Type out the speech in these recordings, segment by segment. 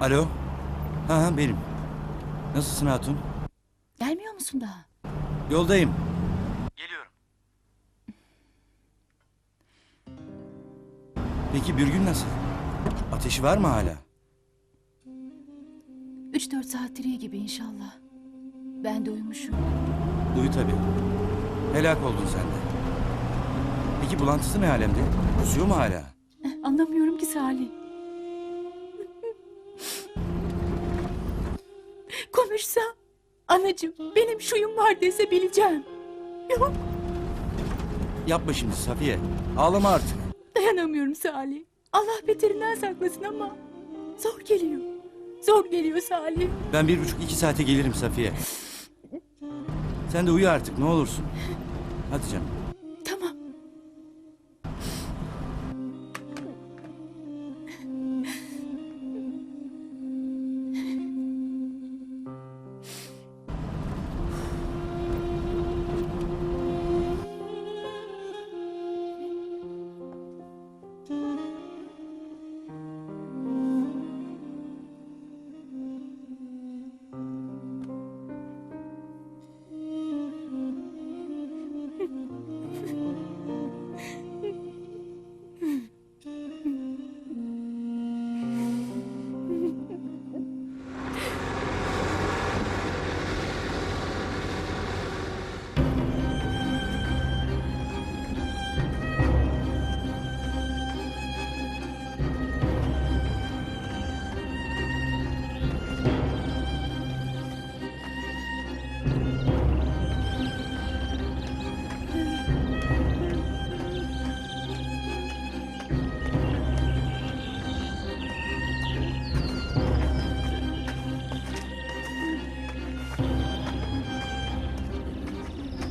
Alo? Ha ha benim. Nasılsın Hatun? Gelmiyor musun daha? Yoldayım. Geliyorum. Peki Bürgün nasıl? Ateşi var mı hala? 3-4 saattir iyi gibi inşallah. Ben de uyumuşum. Duyu tabii. Helak oldun sen de. Peki bulantısı ne alemde? Kusuyor mu hala? Eh, Anlamıyorum ki Salih. Konuşsa anacığım benim şuyum var dese bileceğim. Yok Yapma şimdi Safiye. Ağlama artık. dayanamıyorum Salih. Allah beterinden saklasın ama zor geliyor. Zor geliyor Salih. Ben bir buçuk iki saate gelirim Safiye. Sen de uyu artık ne olursun. Hadi canım.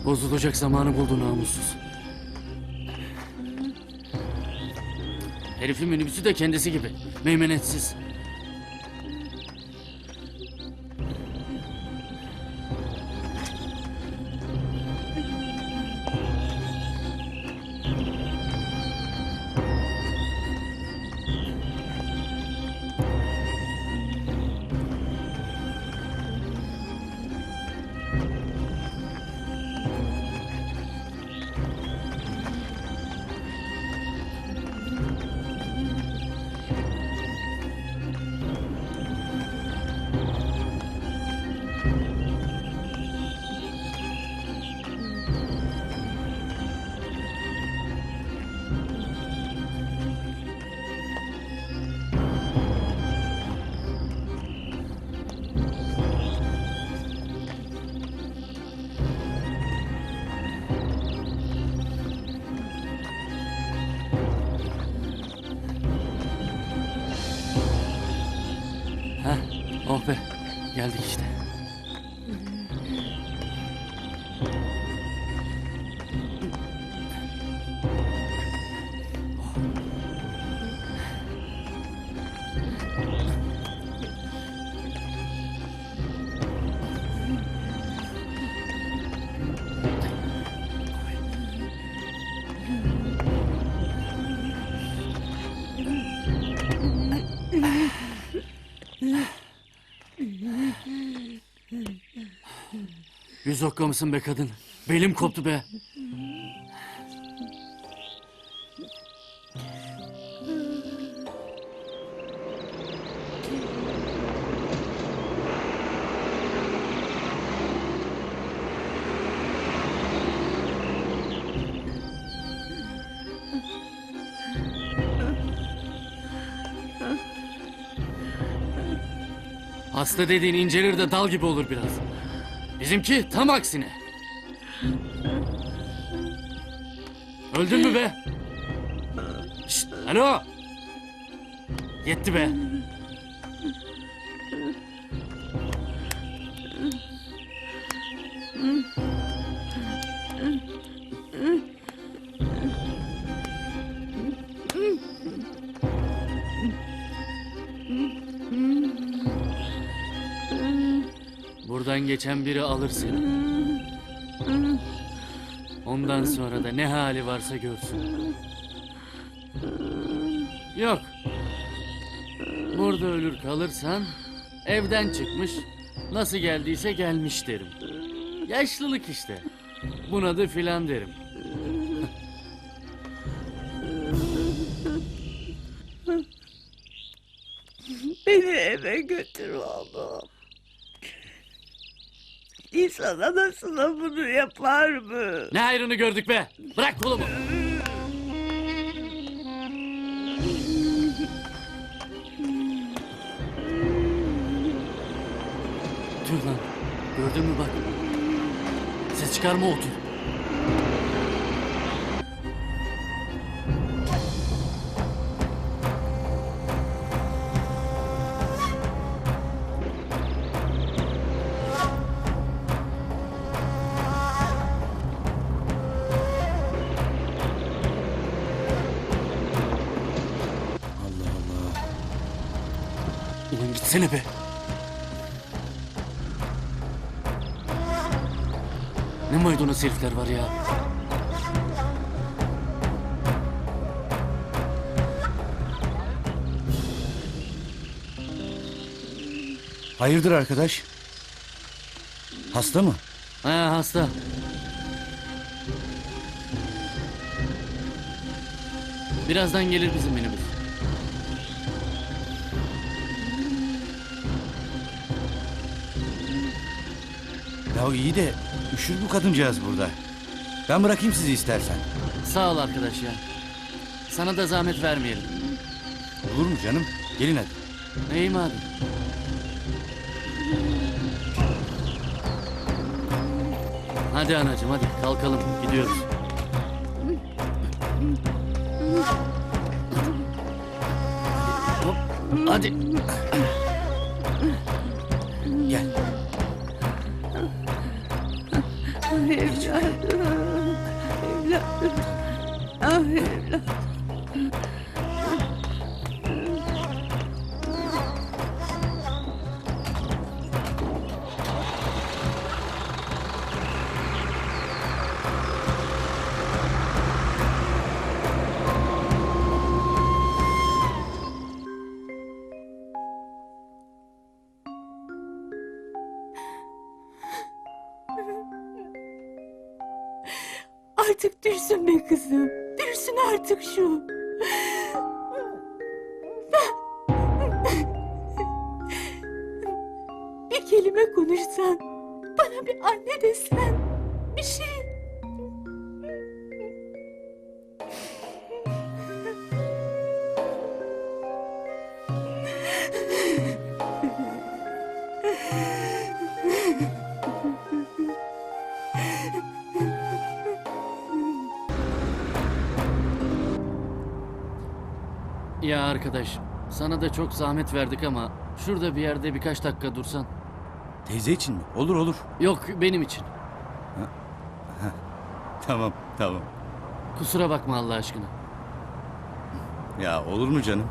Bozulacak zamanı buldu namussuz. Herifin minibüsü de kendisi gibi. Meymenetsiz. Geldik işte. Yüz okka mısın be kadın? Belim koptu be. Hasta dediğin incelir de dal gibi olur biraz. Bizimki tam aksine. Öldün mü be? Şşt, alo. Yetti be. Geçen biri alır seni. Ondan sonra da ne hali varsa görsün. Yok. Burada ölür kalırsan evden çıkmış nasıl geldiyse gelmiş derim. Yaşlılık işte. Buna da filan derim. Beni eve götür oğlum. İnsan anasına bunu yapar mı? Ne hayrını gördük be. Bırak kolumu. Tüh lan. Gördün mü bak. Ses çıkarma otur. Maydanoz herifler var ya. Hayırdır arkadaş? Hasta mı? Ha hasta. Birazdan gelir bizim minibüs. Ya iyi de üşür bu kadıncağız burada. Ben bırakayım sizi istersen. Sağ ol arkadaş ya. Sana da zahmet vermeyelim. Olur mu canım? Gelin hadi. İyi madem. Hadi anacığım hadi kalkalım gidiyoruz. Hop, hadi. Evladım. Evladım. Ah evladım. Arkadaş sana da çok zahmet verdik ama şurada bir yerde birkaç dakika dursan. Teyze için mi? Olur olur. Yok benim için. Tamam tamam. Kusura bakma Allah aşkına. Ya olur mu canım?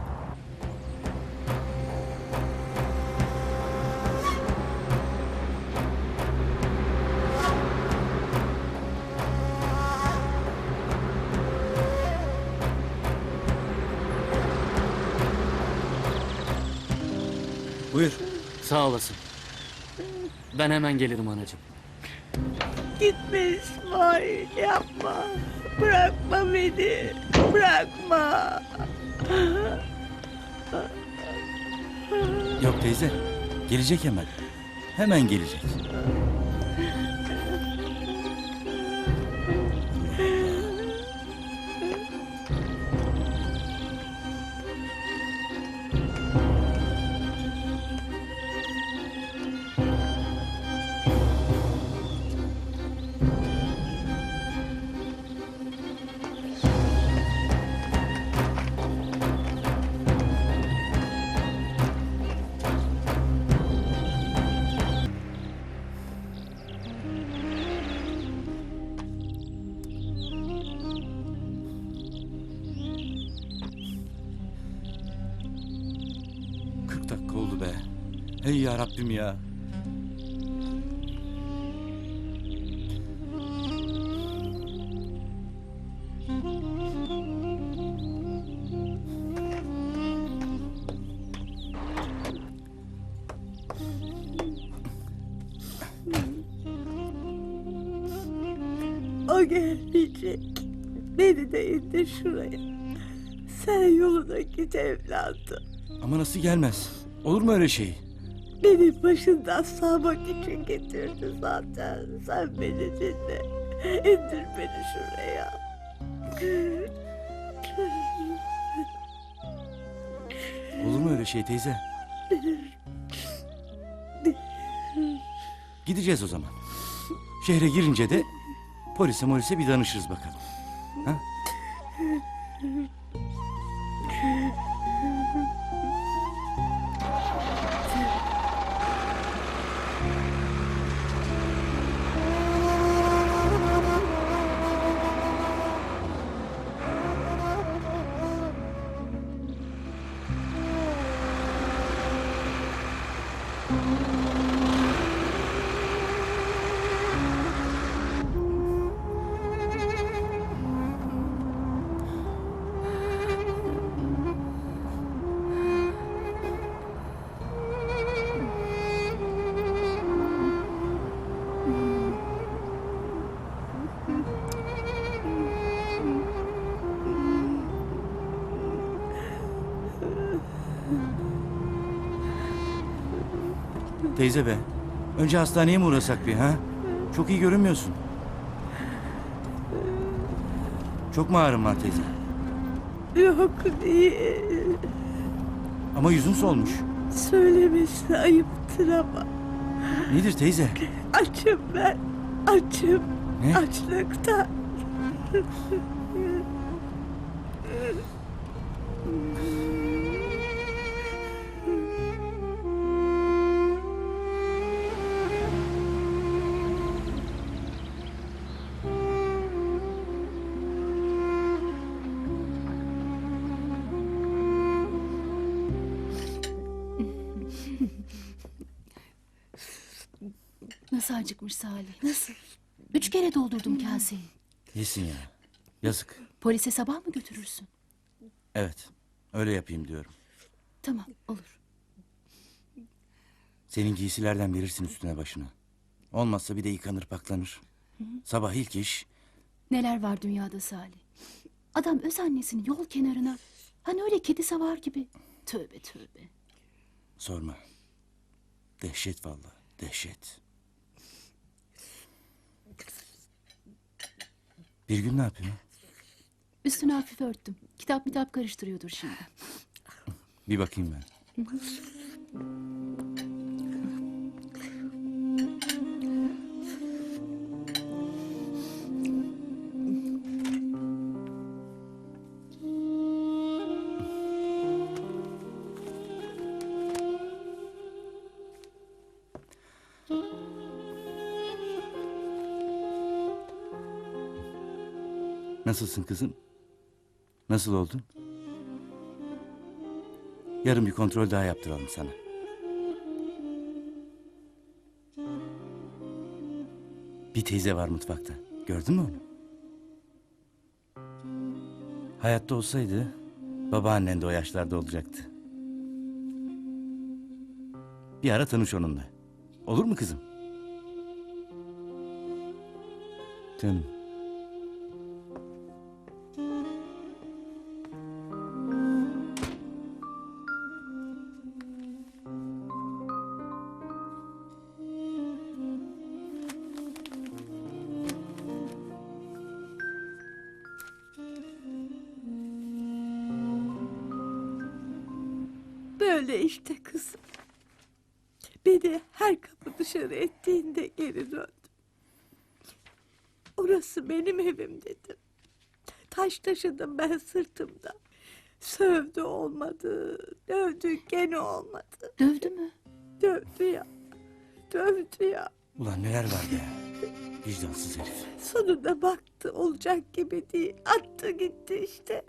Sağ olasın. Ben hemen gelirim anacığım. Gitme İsmail yapma. Bırakma beni. Bırakma. Yok teyze. Gelecek hemen. Hemen gelecek. Ey ya ya. O gelmeyecek. Beni de şuraya. Sen yoluna git evladım. Ama nasıl gelmez? Olur mu öyle şey? Beni başından sağmak için getirdi zaten. Sen beni dinle. İndir beni şuraya. Olur mu öyle şey teyze? Gideceğiz o zaman. Şehre girince de polise molise bir danışırız bakalım. Ha? Teyze be. Önce hastaneye mi uğrasak bir ha? Çok iyi görünmüyorsun. Çok mu ağrın var teyze? Yok değil. Ama yüzün solmuş. Söylemesi ayıptır ama. Nedir teyze? Açım ben. Açım. Ne? Açlıktan. Nasıl? Üç kere doldurdum kaseyi. Yesin ya. Yazık. Polise sabah mı götürürsün? Evet. Öyle yapayım diyorum. Tamam olur. Senin giysilerden verirsin üstüne başına. Olmazsa bir de yıkanır paklanır. Sabah ilk iş Neler var dünyada Salih? Adam öz annesini yol kenarına hani öyle kedi savar gibi. Tövbe tövbe. sorma. Dehşet vallahi. Dehşet. Bir gün ne yapıyor? Üstünü hafif örttüm. Kitap mitap karıştırıyordur şimdi. Bir bakayım ben. Nasılsın kızım? Nasıl oldun? Yarın bir kontrol daha yaptıralım sana. Bir teyze var mutfakta. Gördün mü onu? Hayatta olsaydı babaannen de o yaşlarda olacaktı. Bir ara tanış onunla. Olur mu kızım? Canım. Böyle işte kızım. Beni her kapı dışarı ettiğinde geri döndüm. Orası benim evim dedim. Taş taşıdım ben sırtımda. Sövdü olmadı. Dövdü gene olmadı. Dövdü mü? Dövdü ya. Dövdü ya. Ulan neler var be. Vicdansız herif. Sonunda baktı olacak gibi değil. Attı gitti işte.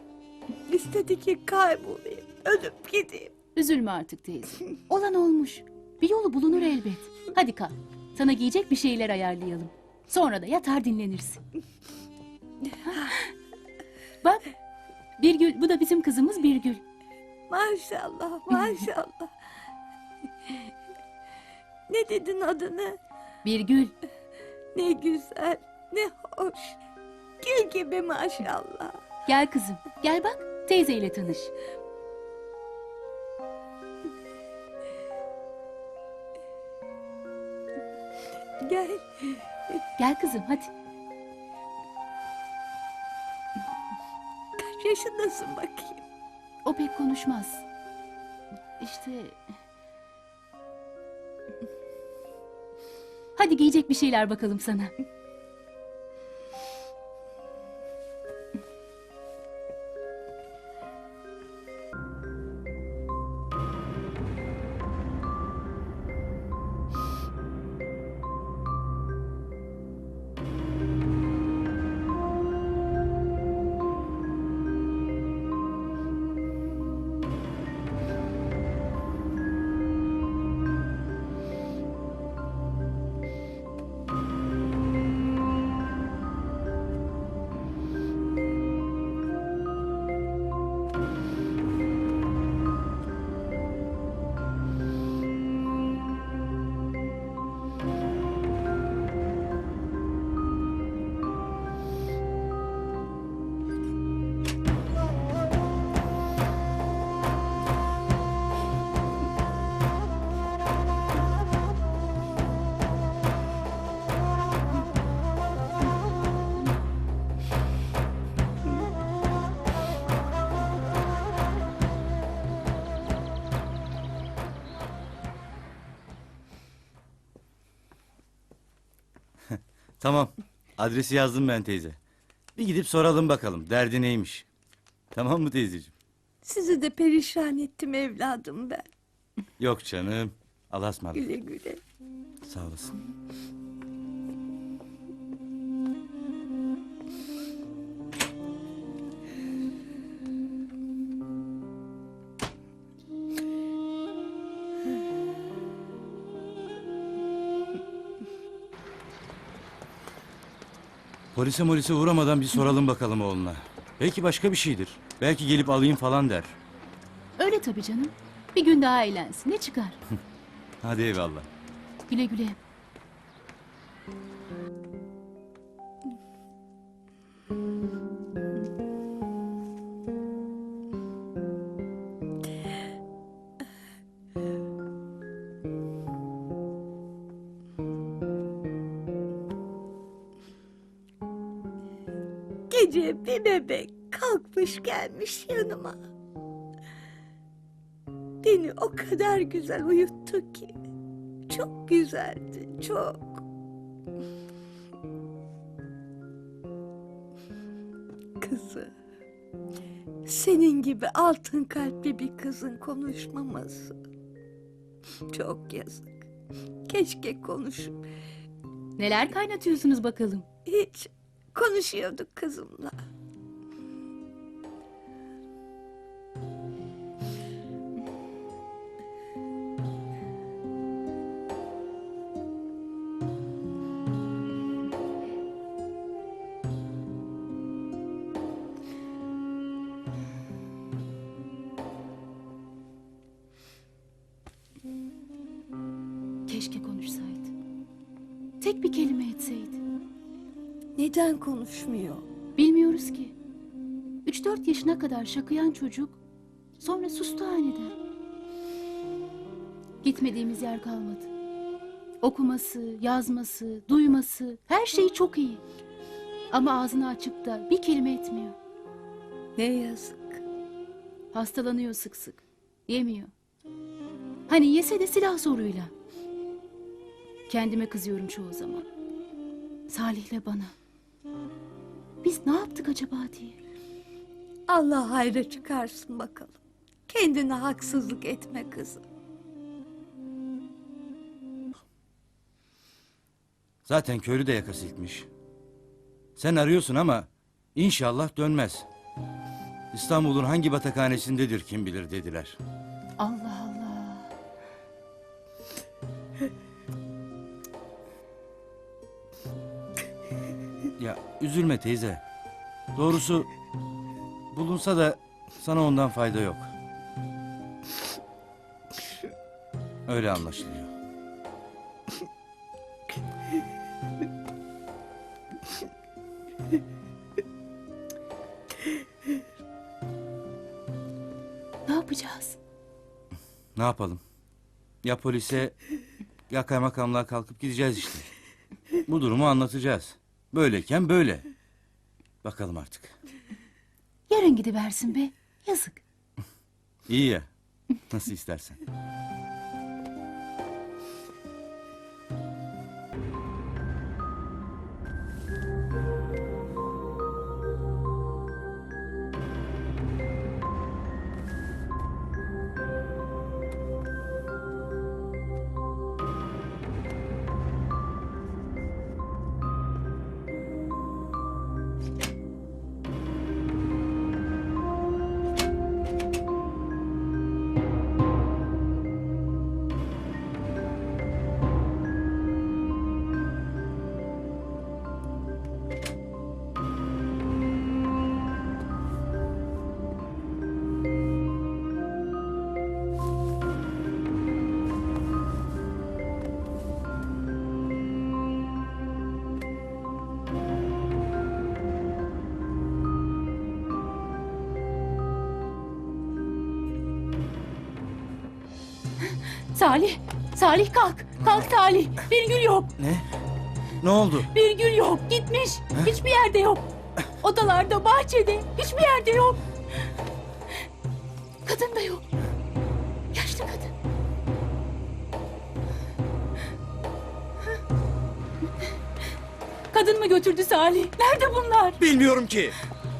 İstedi ki kaybolayım. Ölüp gideyim. Üzülme artık teyze. Olan olmuş. Bir yolu bulunur elbet. Hadi kalk. Sana giyecek bir şeyler ayarlayalım. Sonra da yatar dinlenirsin. Bak. Birgül, bu da bizim kızımız Birgül. Maşallah maşallah. ne dedin adını? Birgül. Ne güzel, ne hoş. Gül gibi maşallah. Gel kızım. Gel bak. Teyzeyle tanış. Gel. Kızım hadi. Kaç yaşındasın bakayım? O pek konuşmaz. İşte... Hadi giyecek bir şeyler bakalım sana. Tamam. Adresi yazdım ben teyze. Bir gidip soralım bakalım. Derdi neymiş? Tamam mı teyzeciğim? Sizi de perişan ettim evladım ben. Yok canım. Allah'a ısmarladık. Güle güle. Sağ olasın. Polise molise uğramadan bir soralım bakalım oğluna. Belki başka bir şeydir. Belki gelip alayım falan der. Öyle tabii canım. Bir gün daha eğlensin. Ne çıkar? Hadi eyvallah. Güle güle. Gece bir bebek kalkmış gelmiş yanıma. Beni o kadar güzel uyuttu ki. Çok güzeldi, çok. Kızı. Senin gibi altın kalpli bir kızın konuşmaması. Çok yazık. Keşke konuşup Neler kaynatıyorsunuz bakalım? hiç konuşuyorduk kızımla. Keşke konuşsaydı. Tek bir kelime etseydi. Neden konuşmuyor? Bilmiyoruz ki. 3-4 yaşına kadar şakıyan çocuk sonra sustu aniden. Gitmediğimiz yer kalmadı. Okuması, yazması, duyması her şeyi çok iyi. Ama ağzını açıp da bir kelime etmiyor. Ne yazık. Hastalanıyor sık sık. Yemiyor. Hani yese de silah zoruyla. Kendime kızıyorum çoğu zaman. Salih'le bana. Biz ne yaptık acaba diye. Allah hayra çıkarsın bakalım. Kendine haksızlık etme kızım. Zaten köylü de yaka silkmiş. Sen arıyorsun ama inşallah dönmez. İstanbul'un hangi batakhanesindedir kim bilir dediler. Üzülme teyze. Doğrusu bulunsa da sana ondan fayda yok. Öyle anlaşılıyor. Ne yapacağız? Ne yapalım? Ya polise ya kaymakamlığa kalkıp gideceğiz işte. Bu durumu anlatacağız. Böyleyken böyle. Bakalım artık. Yarın gidiversin be. Yazık. İyi ya. Nasıl istersen. Salih. Salih kalk. Kalk Salih. Bir gül yok. Ne? Ne oldu? Bir gül yok. Gitmiş. Hiçbir yerde yok. Odalarda, bahçede. Hiçbir yerde yok. Kadın da yok. Yaşlı kadın. Kadın mı götürdü Salih? Nerede bunlar? Bilmiyorum ki.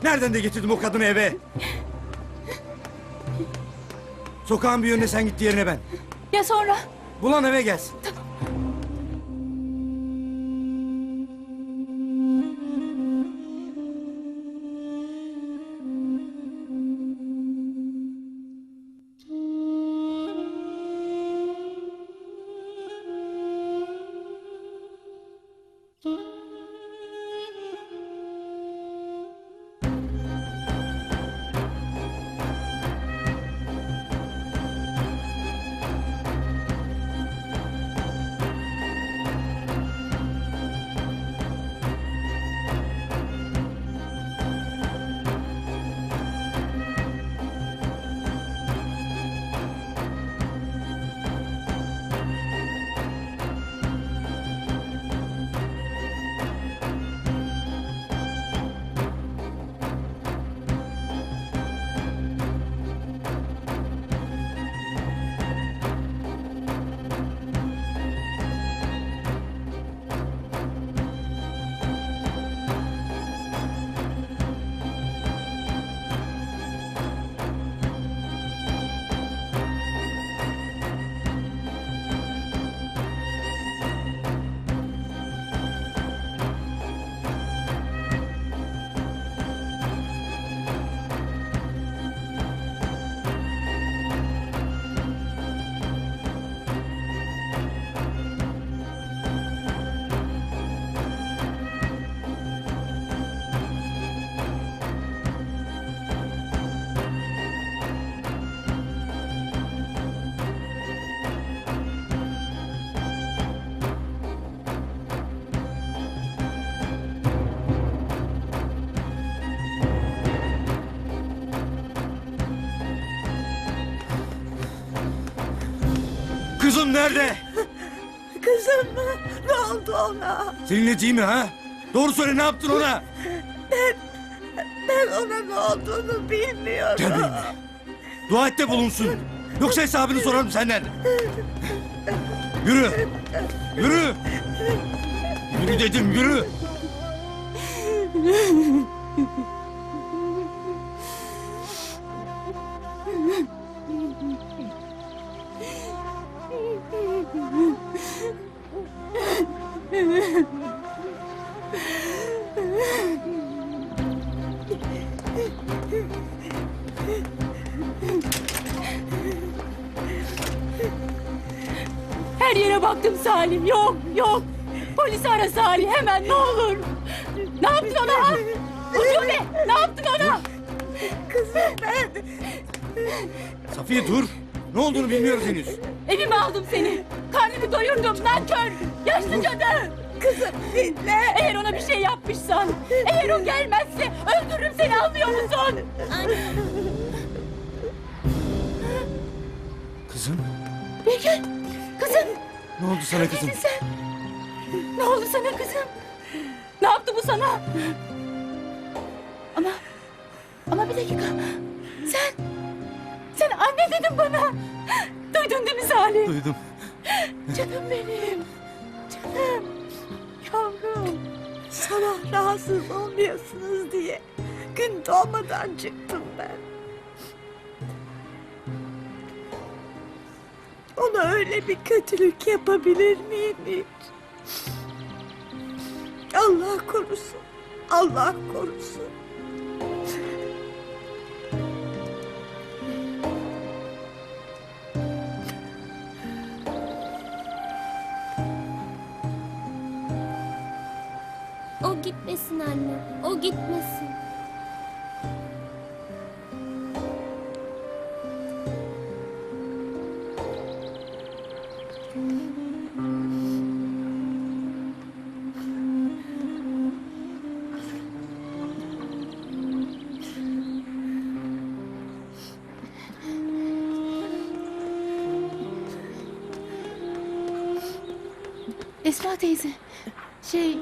Nereden de getirdim o kadını eve? Sokağın bir yönüne sen git diğerine ben. Ya sonra? Bulan eve gelsin. Kızım nerede? Kızım mı? Ne oldu ona? Seninle değil mi ha? Doğru söyle ne yaptın ona? Ben ona ne olduğunu bilmiyorum. Benimle. Dua et de bulunsun. Yoksa hesabını sorarım senden. Yürü. Yürü. Yürü dedim yürü. Salim. Yok, yok. Polis ara Salih hemen ne olur. Ne yaptın ona? ha? Ucube ne yaptın ona? Kızım ben Safiye dur. Ne olduğunu bilmiyoruz henüz. Evime aldım seni. Karnını doyurdum nankör. Yaşlı cadı. kızım dinle. Eğer ona bir şey yapmışsan, eğer o gelmezse öldürürüm seni anlıyor musun? Kızım Birgül! Kızım! Ne oldu sana kızım? Sen! Ne oldu sana kızım? Ne yaptı bu sana? Ama... Ama bir dakika. Sen... Sen anne dedin bana. Duydun değil mi Salih? Duydum. Canım benim. Canım. Yavrum. Sana rahatsız olmayasınız diye gün doğmadan çıktım ben. Ona öyle bir kötülük yapabilir miyim hiç? Allah korusun. Allah korusun. O gitmesin anne. O gitmesin. Teyze. Şey...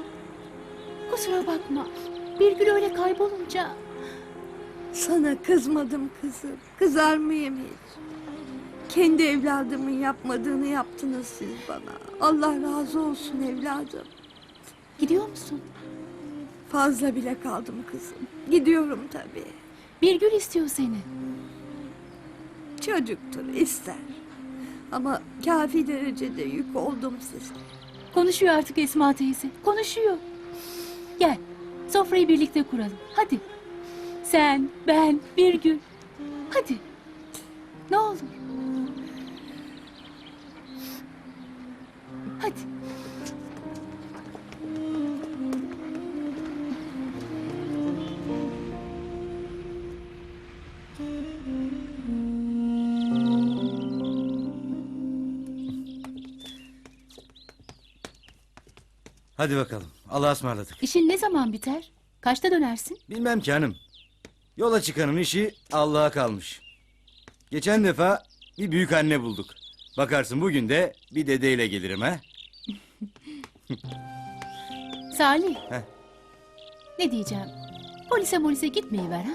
Kusura bakma. Birgül öyle kaybolunca... Sana kızmadım kızım. Kızar mıyım hiç? Kendi evladımın yapmadığını yaptınız siz bana. Allah razı olsun evladım. Gidiyor musun? Fazla bile kaldım kızım. Gidiyorum tabii. Birgül istiyor seni. Çocuktur ister. Ama kafi derecede yük oldum size. Konuşuyor artık Esma teyze. Konuşuyor. Gel. Sofrayı birlikte kuralım. Hadi. Sen, ben, Birgül. Hadi. Ne olur. Hadi. Hadi bakalım. Allah'a ısmarladık. İşin ne zaman biter? Kaçta dönersin? Bilmem ki hanım. Yola çıkanın işi Allah'a kalmış. Geçen defa bir büyük anne bulduk. Bakarsın bugün de bir dedeyle gelirim ha. Salih. Heh. Ne diyeceğim? Polise molise gitmeyi ver ha?